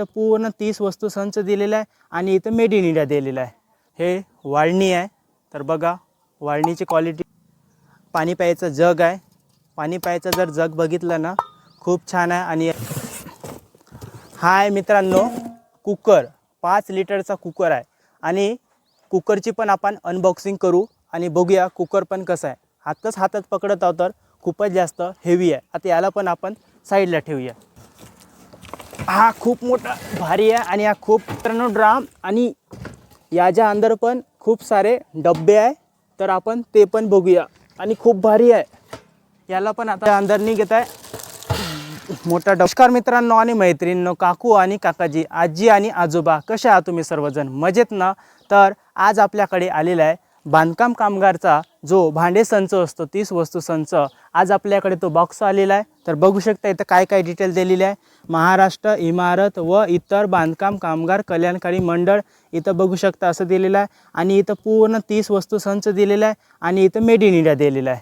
इथं पूर्ण तीस वस्तू संच दिलेला आहे आणि इथं मेड इन इंडिया दिलेला आहे. हे वाळणी आहे. तर बघा वाळणीची क्वालिटी पाणी प्यायचं जग आहे. पाणी प्यायचं जर जग बघितलं ना खूप छान आहे. आणि हा आहे मित्रांनो कुकर. पाच लिटरचा कुकर आहे. आणि कुकरची पण आपण अनबॉक्सिंग करू आणि बघूया कुकर पण कसं आहे. हातच हातात पकडत आहोत तर खूपच जास्त हेवी आहे. आता याला पण आपण साईडला ठेवूया. हा खूप मोठा भारी आहे आणि हा खूप मित्रांनो ड्राम आणि याच्या अंदर पण खूप सारे डब्बे आहे. तर आपण ते पण बघूया. आणि खूप भारी आहे. याला पण आता अंदर घेत आहे. मोठा डबकार मित्रांनो आणि मैत्रिणींनो काकू आणि काकाजी आजी आणि आजोबा कशा आहात तुम्ही सर्वजण? मजेत ना? तर आज आपल्याकडे आलेला आहे बांधकाम कामगारचा जो भांडे संच असतो तीस वस्तू संच आज आपल्याकडे तो बॉक्स आलेला आहे. तर बघू शकता इथं काय काय डिटेल दिलेली आहे. महाराष्ट्र इमारत व इतर बांधकाम कामगार कल्याणकारी मंडळ इथं बघू शकता असं दिलेलं आहे. आणि इथं पूर्ण तीस वस्तू संच दिलेला आहे आणि इथं मेड इन इंडिया दिलेला आहे.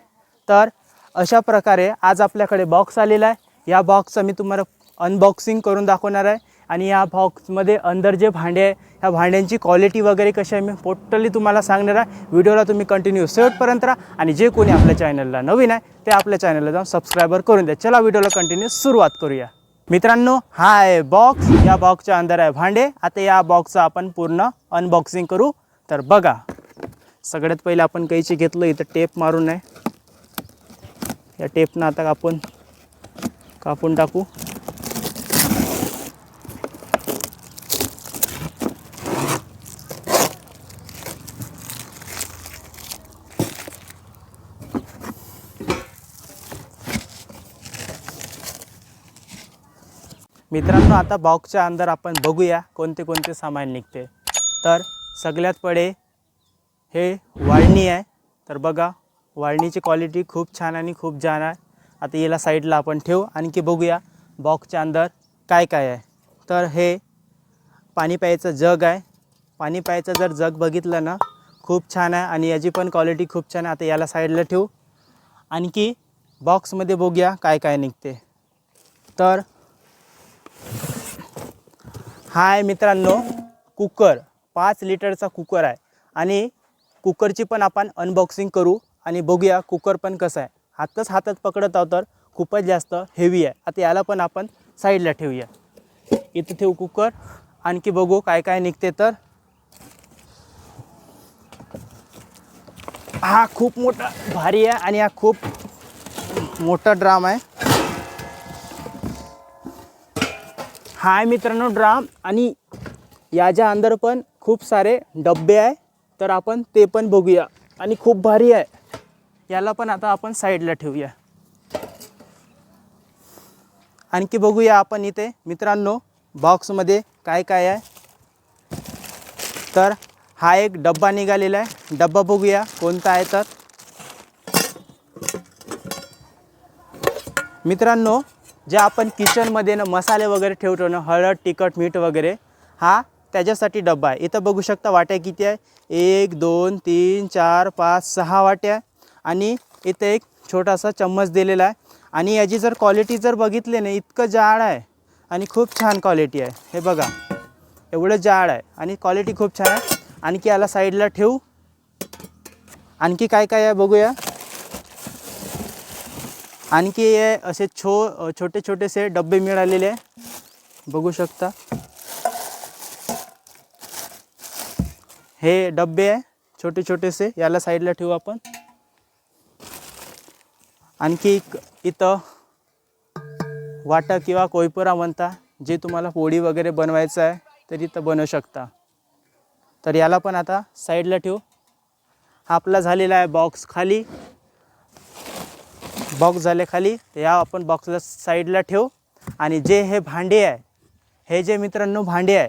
तर अशा प्रकारे आज आपल्याकडे बॉक्स आलेला आहे. या बॉक्सचं मी तुम्हाला अनबॉक्सिंग करून दाखवणार आहे. आणि या बॉक्समध्ये अंदर जे भांडे आहे ह्या भांड्यांची क्वालिटी वगैरे कशी आहे मी टोटली तुम्हाला सांगणार आहे. व्हिडिओला तुम्ही कंटिन्यू शेवटपर्यंत राहा आणि जे कोणी आपल्या चॅनलला नवीन आहे ते आपल्या चॅनलला जाऊन सबस्क्रायबर करून द्या. चला व्हिडिओला कंटिन्यू सुरुवात करूया. मित्रांनो हा आहे बॉक्स या बॉक्सच्या अंदर आहे भांडे. आता या बॉक्सचं आपण पूर्ण अनबॉक्सिंग करू. तर बघा सगळ्यात पहिले आपण कैची घेतलं इथं टेप मारून आहे. या टेपनं आता आपण कापून टाकू. मित्रांनो आता बॉक्सच्या अंदर आपण बघूया कोणते कोणते सामान निघते. तर सगळ्यात पडे हे वाळणी आहे. तर बघा वाळणीची क्वालिटी खूप छान आणि खूप छान आहे. आता याला साईडला आपण ठेवू आणखी बघूया बॉक्सच्या अंदर काय काय आहे. तर हे पाणी प्यायचं जग आहे. पाणी प्यायचं जर जग बघितलं ना खूप छान आहे आणि याची पण क्वालिटी खूप छान आहे. आता याला साईडला ठेवू. आणखी बॉक्समध्ये बघूया काय काय निघते. तर हा आहे मित्रांनो कुकर. पाच लिटरचा कुकर आहे. आणि कुकरची पण आपण अनबॉक्सिंग करू आणि बघूया कुकर पण कसं आहे. हातच हातात पकडत आहोत तर खूपच जास्त हेवी आहे. आता याला पण आपण साईडला ठेवूया. इथं ठेवू कुकर. आणखी बघू काय काय निघते तर. हा खूप मोठा भारी आहे आणि हा खूप मोठा ड्राम आहे. हा आहे मित्रांनो ड्राम आणि याच्या अंदर पण खूप सारे डब्बे आहे. तर आपण ते पण बघूया. आणि खूप भारी आहे. याला पण आता आपण साईडला ठेवूया. आणखी बघूया आपण इथे. मित्रांनो बॉक्समध्ये काय काय आहे? तर हा एक डब्बा निघालेला आहे. डब्बा बघूया कोणता आहे तर. मित्रांनो जे आपण किचनमध्ये ना मसाले वगैरे ठेवतो ना हळद तिखट मीठ वगैरे हा त्याच्यासाठी डब्बा आहे. इथं बघू शकता वाट्या किती आहे. एक दोन तीन चार पाच सहा वाट्या आणि इथं एक छोटासा चम्मच दिलेला आहे. आणि याची जर क्वालिटी जर बघितली ना इतकं जाड आहे. आणि खूप छान क्वालिटी आहे. हे बघा एवढं जाड आहे. आणि क्वालिटी खूप छान आहे. आणखी याला साईडला ठेवू. आणखी काय काय आहे बघूया. आणखी हे असे छो छोटे छोटेसे डबे मिळालेले आहे. बघू शकता. हे डबे आहे छोटे छोटेसे याला साईडला ठेवू आपण. आणखी एक इथं वाटा किंवा कोयपुरा म्हणता जे तुम्हाला पोळी वगैरे बनवायचं आहे तर इथं बनवू शकता. तर याला पण आता साईडला ठेवू. हा आपला झालेला आहे बॉक्स खाली. बॉक्स झाले खाली या आपण बॉक्सला साईडला ठेवू. आणि जे हे भांडे आहे हे जे मित्रांनो भांडे आहे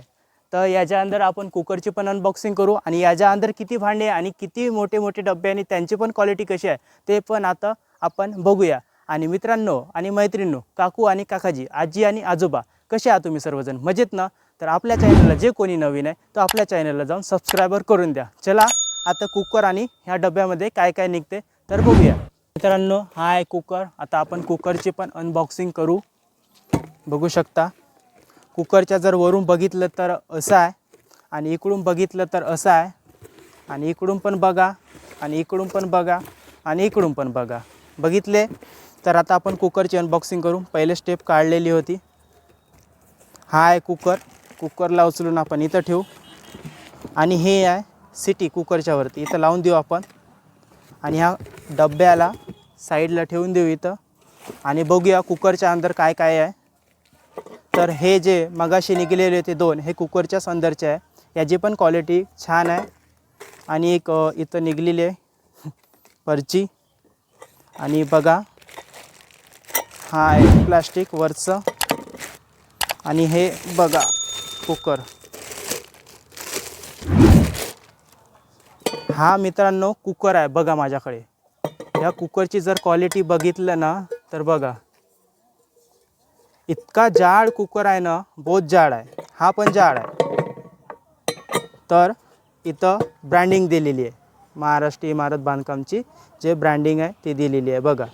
तर याच्या अंदर आपण कुकरची पण अनबॉक्सिंग करू. आणि याच्या अंदर किती भांडे आहे आणि किती मोठे मोठे डबे आणि त्यांची पण क्वालिटी कशी आहे ते पण आता आपण बघूया. आणि मित्रांनो आणि मैत्रिणींनो काकू आणि काकाजी आजी आणि आजोबा कसे आहात तुम्ही सर्वजण? मजेत ना? तर आपल्या चॅनलला जे कोणी नवीन आहे तो आपल्या चॅनलला जाऊन सबस्क्रायबर करून द्या. चला आता कुकर आणि ह्या डब्यामध्ये काय काय निघते तर बघूया. मित्रांनो हा आहे कुकर. आता आपण कुकरची पण अनबॉक्सिंग करू. बघू शकता. कुकरच्या जर वरून बघितलं तर असं आहे आणि इकडून बघितलं तर असं आहे. आणि इकडून पण बघा आणि इकडून पण बघा आणि इकडून पण बघा. बघितले? तर आता आपण कुकरची अनबॉक्सिंग करू. पहिले स्टेप काढलेली होती. हा आहे कुकर. कुकरला उचलून आपण इथं ठेवू. आणि हे आहे सिटी कुकरच्यावरती इथं लावून देऊ आपण. आणि ह्या डब्याला साईडला ठेवून देऊ इथं. आणि बघूया कुकरच्या अंदर काय काय आहे. तर हे जे मगाशी निघालेले होते दोन हे कुकरच्याच अंदरचे आहे. याची पण क्वालिटी छान आहे. आणि एक इथं निघलेली आहे. पर्ची. आणि बघा हा आहे प्लास्टिक वरचं. आणि हे बघा कुकर. हा मित्रांनो कुकर आहे बघा माझ्याकडे. या कुकरची जर क्वालिटी बघितलं ना तर बघा. इतका जाड कुकर आहे ना बहुत जाड आहे. हा पण जाड आहे. तर इथं ब्रँडिंग दिलेली आहे. महाराष्ट्र इमारत बांधकामची जे ब्रँडिंग आहे ती दिलेली आहे. बघा.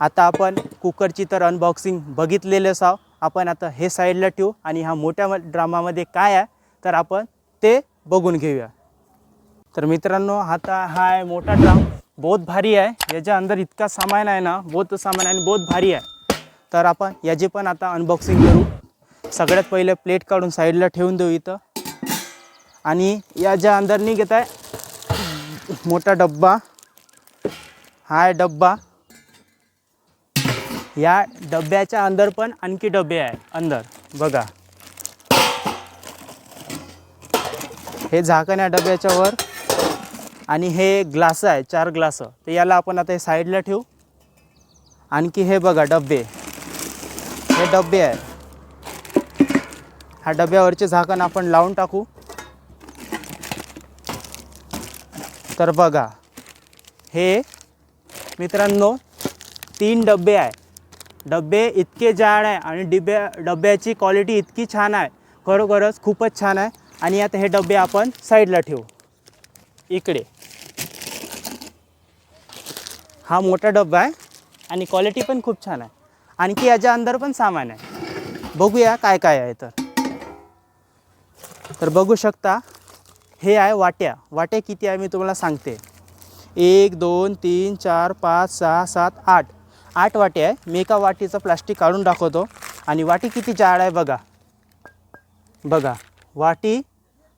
आता आपण कुकरची तर अनबॉक्सिंग बघितलेलंच आहो. आपण आता हे साईडला ठेवू आणि ह्या मोठ्या ड्रामामध्ये काय आहे तर आपण ते बघून घेऊया. तर मित्रांनो आता हा आहे मोठा ड्राम. बहुत भारी आहे. याच्या अंदर इतका सामान आहे ना बहुत सामान आहे आणि बहुत भारी आहे. तर आपण याची पण आता अनबॉक्सिंग करू. सगळ्यात पहिले प्लेट काढून साईडला ठेवून देऊ इथं. आणि याच्या अंदर निघत आहे मोठा डब्बा. हा आहे डब्बा. या डब्याच्या अंदर पण आणखी डबे आहे अंदर. बघा. हे झाकण या डब्याच्या वर. आणि हे ग्लास आहे चार ग्लास. तर याला आपण आता हे साईडला ठेवू. आणखी हे बघा डबे. हे डबे आहे. ह्या डब्यावरचे झाकण आपण लावून टाकू. तर बघा हे मित्रांनो तीन डबे आहे. डबे इतके जाड आहे आणि डिब्या डब्याची क्वालिटी इतकी छान आहे. खरोखरच खूपच छान आहे. आणि आता हे डबे आपण साईडला ठेवू. इकडे. हा मोठा डब्बा आहे आणि क्वालिटी पण खूप छान आहे. आणखी याच्या अंदर पण सामान आहे. बघूया काय काय आहे तर. तर बघू शकता हे आहे वाट्या. वाट्या किती आहे मी तुम्हाला सांगते. एक दोन तीन चार पाच सहा सात आठ. आठ वाटे आहे. मी एका वाटीचं प्लास्टिक काढून दाखवतो. आणि वाटी किती जाड आहे बघा. बघा वाटी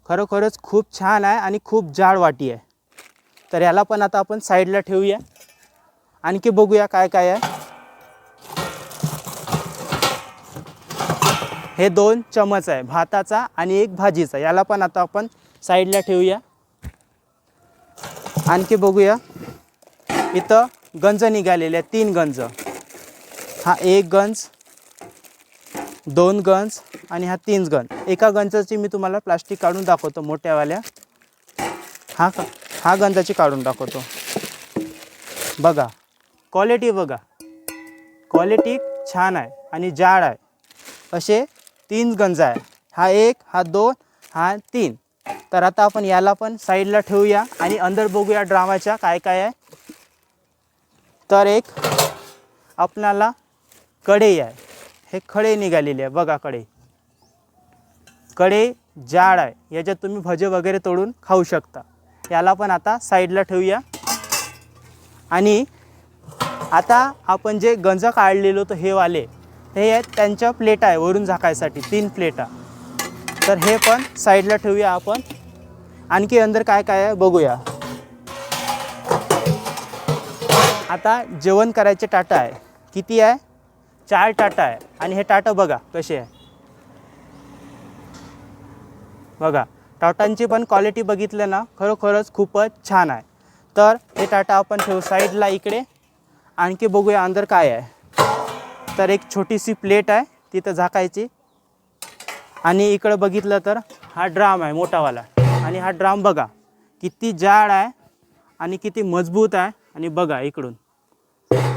खरोखरच खूप छान आहे आणि खूप जाड वाटी आहे. तर याला पण आता आपण साईडला ठेवूया. आणखी बघूया काय काय आहे. हे दोन चमच आहे भाताचा आणि एक भाजीचा. याला पण आता आपण साईडला ठेवूया. आणखी बघूया. इथं गंज निघालेले आहेत तीन गंज. हा एक गंज दोन गंज आणि हा तीन गंज. एका गंजाची मी तुम्हाला प्लास्टिक काढून दाखवतो मोठ्यावाल्या. हा का हा गंजाची काढून दाखवतो. बघा. क्वालिटी बघा. क्वालिटी छान आहे आणि जाड आहे. असे तीन गंज आहे. हा एक हा दोन हा तीन. तर आता आपण याला पण साईडला ठेवूया आणि अंदर बघूया ड्रामाच्या काय काय आहे. तर एक आपणाला कढई आहे. हे खडे निघालेले आहे. बघा कढई. कढई जाड आहे. याच्यात तुम्ही भजे वगैरे तोडून खाऊ शकता. याला पण आता साईडला ठेवूया. आणि आता आपण जे गंज काढलेलो होतो हे वाले हे आहेत त्यांच्या प्लेट आहे वरून झाकायसाठी तीन प्लेटा. तर हे पण साईडला ठेवूया आपण. आणखी अंदर काय काय आहे बघूया. आता जेवण करायचे टाटा आहे. किती आहे? चार टाटा आहे. आणि हे टाटा बघा कसे आहे. बघा टाटांची पण क्वालिटी बघितलं ना खरोखरच खूपच छान आहे. तर हे टाटा आपण ठेवू साईडला इकडे. आणखी बघूया अंदर काय आहे. तर एक छोटीशी प्लेट आहे तिथं झाकायची. आणि इकडं बघितलं तर हा ड्राम आहे मोठावाला. आणि हा ड्राम बघा किती जाड आहे आणि किती मजबूत आहे. आणि बघा इकडून.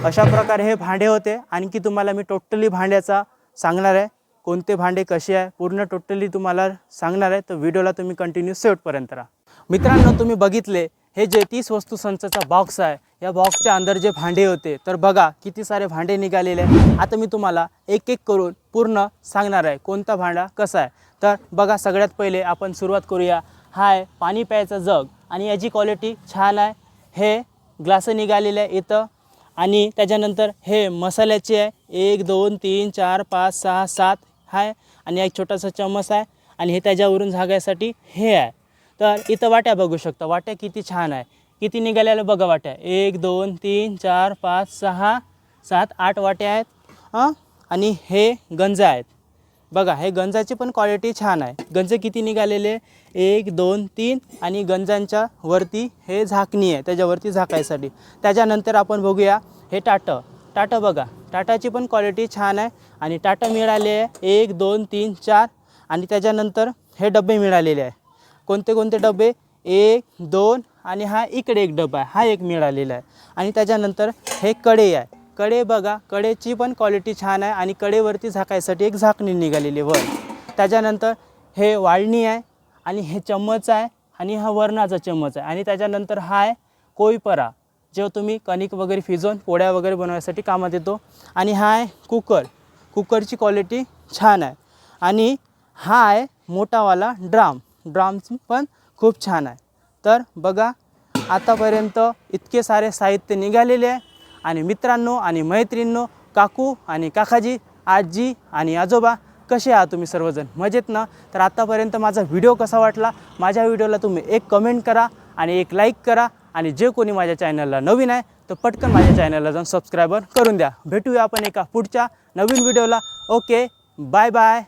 अशा प्रकारे हे भांडे होते. आणखी तुम्हाला मी टोटली भांड्याचा सांगणार आहे. कोणते भांडे कसे आहे पूर्ण टोटली तुम्हाला सांगणार आहे. तर व्हिडिओला तुम्ही कंटिन्यू शेवटपर्यंत राहा. मित्रांनो तुम्ही बघितले हे जे तीस वस्तू संचाचा बॉक्स आहे या बॉक्सच्या अंदर जे भांडे होते तर बघा किती सारे भांडे निघालेले आहे आता मी तुम्हाला एक एक करून पूर्ण सांगणार आहे कोणता भांडा कसा आहे. तर बघा सगळ्यात पहिले आपण सुरुवात करूया. हा आहे पाणी प्यायचा जग आणि याची क्वालिटी छान आहे. हे ग्लास निघालेले आहे इथं आणि त्याच्यानंतर हे मसाल्याचे आहे. एक दोन तीन चार पाच सहा सात आहे आणि एक छोटासा चम्मच आहे. आणि हे त्याच्यावरून झागायसाठी हे आहे. तर इथं वाट्या बघू शकता. वाट्या किती छान आहे. किती निघालेल्या बघा वाट्या. एक दोन तीन चार पाच सहा सात आठ वाट्या आहेत. हां आणि हे गंज आहेत. बघा हे गंजाची पण क्वालिटी छान आहे. गंज किती निघालेले? एक दोन तीन आणि गंजांच्या वरती हे झाकणी आहे त्याच्यावरती झाकायसाठी. त्याच्यानंतर आपण बघूया हे टाटं. टाटं बघा. टाटाची पण क्वालिटी छान आहे आणि टाटं मिळाले आहे. एक दोन तीन चार आणि त्याच्यानंतर हे डबे मिळालेले आहे. कोणते कोणते डबे? एक दोन आणि हा इकडे एक डबा आहे. हा एक मिळालेला आहे. आणि त्याच्यानंतर हे कडे आहे. कडे बघा कडेची पण क्वालिटी छान आहे आणि कडेवरती झाकायसाठी एक झाकणी निघालेली वर. त्याच्यानंतर हे वाळणी आहे आणि हे चम्मच आहे आणि हा वरणाचा चम्मच आहे. आणि त्याच्यानंतर हा आहे कोईपरा जो तुम्ही कणिक वगैरे फिजवून पोळ्या वगैरे बनवायसाठी कामात येतो. आणि हा आहे कुकर. कुकरची क्वालिटी छान आहे. आणि हा आहे मोठावाला ड्राम. ड्राम्स पण खूप छान आहे. तर बघा आतापर्यंत इतके सारे साहित्य निघालेले आहे. आणि मित्रांनो आणि मैत्रिणींनो काकू आणि काकाजी आजी आणि आजोबा कसे आहात तुम्ही सर्वजण? मजेत ना? तर आत्तापर्यंत माझा व्हिडिओ कसा वाटला? माझ्या व्हिडिओला तुम्ही एक कमेंट करा आणि एक लाईक करा. आणि जे कोणी माझ्या चॅनलला नवीन आहे तर पटकन माझ्या चॅनलला जाऊन सबस्क्रायबर करून द्या. भेटूया आपण एका पुढच्या नवीन व्हिडिओला. Okay bye bye.